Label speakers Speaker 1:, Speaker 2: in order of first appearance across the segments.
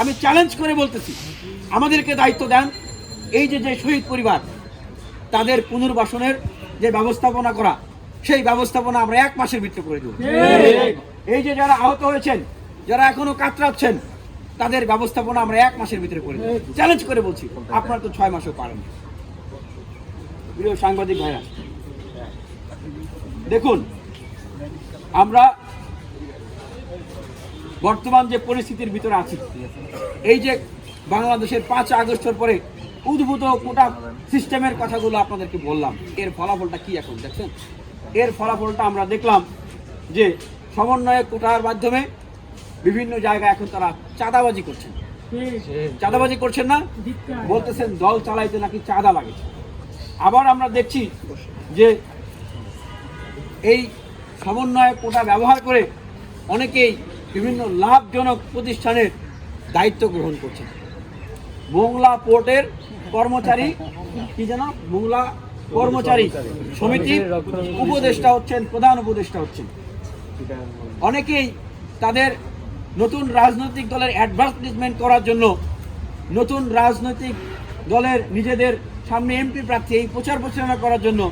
Speaker 1: আমি চ্যালেঞ্জ করে বলতেছি। আমাদেরকে দায়িত্ব দেন এই যে যে শহীদ পরিবার তাদের পুনর্বাসনের যে ব্যবস্থাপনা করা সেই ব্যবস্থাপনা আমরা এক মাসের ভিতরে করে দেব। এই যে যারা আহত হয়েছেন যারা এখনও কাতরাচ্ছেন তাদের ব্যবস্থাপনা আমরা এক মাসের ভিতরে করে দেব। চ্যালেঞ্জ করে বলছি আপনারা তো ছয় মাসও পারেন প্রিয় সাংবাদিক ভাইরা দেখুন আমরা বর্তমান যে পরিস্থিতির ভিতরে আছি, এই যে বাংলাদেশের পাঁচ আগস্টের পরে উদ্ভূত কোটা সিস্টেমের কথাগুলো আপনাদেরকে বললাম, এর ফলাফলটা কি এখন দেখছেন? এর ফলাফলটা আমরা দেখলাম যে সমন্বয় কোটার মাধ্যমে বিভিন্ন জায়গায় এখন তারা চাঁদাবাজি করছেন। চাঁদাবাজি করছেন না, বলতেছেন দল চালাইতে নাকি চাঁদা লাগে। আবার আমরা দেখছি যে এই সমন্বয় কোটা ব্যবহার করে অনেকেই বিভিন্ন লাভজনক প্রতিষ্ঠানের দায়িত্ব গ্রহণ করছেন। মোংলা পোর্টের কর্মচারী, কি যেন? মোংলা কর্মচারী সমিতির উপদেষ্টা হচ্ছেন, প্রধান উপদেষ্টা হচ্ছেন। অনেকেই তাদের নতুন রাজনৈতিক দলের অ্যাডভার্টাইজমেন্ট করার জন্য নতুন রাজনৈতিক দলের নিজেদের সামনে এমপি প্রার্থী এই প্রচার প্রচারণা করার জন্য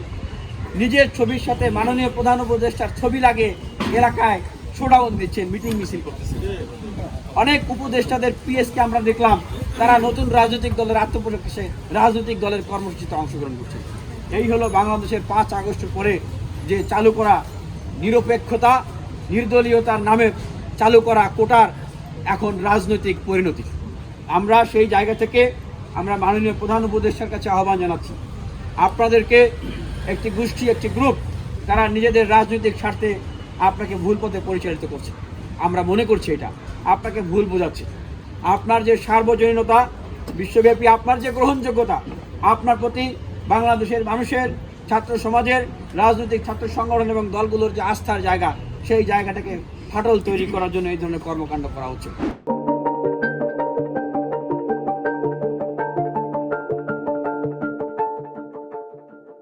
Speaker 1: নিজের ছবির সাথে মাননীয় প্রধান উপদেষ্টার ছবি লাগে এলাকায় শোডাউন দিচ্ছেন মিটিং মিছিল করতেছেন অনেক উপদেষ্টাদের পিএসকে আমরা দেখলাম, তারা নতুন রাজনৈতিক দলের আত্মপ্রকাশে রাজনৈতিক দলের কর্মসূচিতে অংশগ্রহণ করছে। এই হলো বাংলাদেশের পাঁচ আগস্টের পরে যে চালু করা নিরপেক্ষতা, নির্দলীয়তার নামে চালু করা কোটার এখন রাজনৈতিক পরিণতি। আমরা সেই জায়গা থেকে আমরা মাননীয় প্রধান উপদেষ্টার কাছে আহ্বান জানাচ্ছি। আপনাদেরকে একটি গোষ্ঠী, একটি গ্রুপ তারা নিজেদের রাজনৈতিক স্বার্থে আপনাকে ভুল পথে পরিচালিত করছে। আমরা মনে করছি এটা। আপনাকে ভুল বোঝাচ্ছে। আপনার যে সার্বজনীনতা, বিশ্বব্যাপী আপনার যে গ্রহণযোগ্যতা, আপনার প্রতি বাংলাদেশের মানুষের, ছাত্র সমাজের, রাজনৈতিক ছাত্র সংগঠন এবং দলগুলোর যে আস্থার জায়গা, সেই জায়গাটাকে ফাটল তৈরি করার জন্য এই ধরনের কর্মকাণ্ড করা হচ্ছে।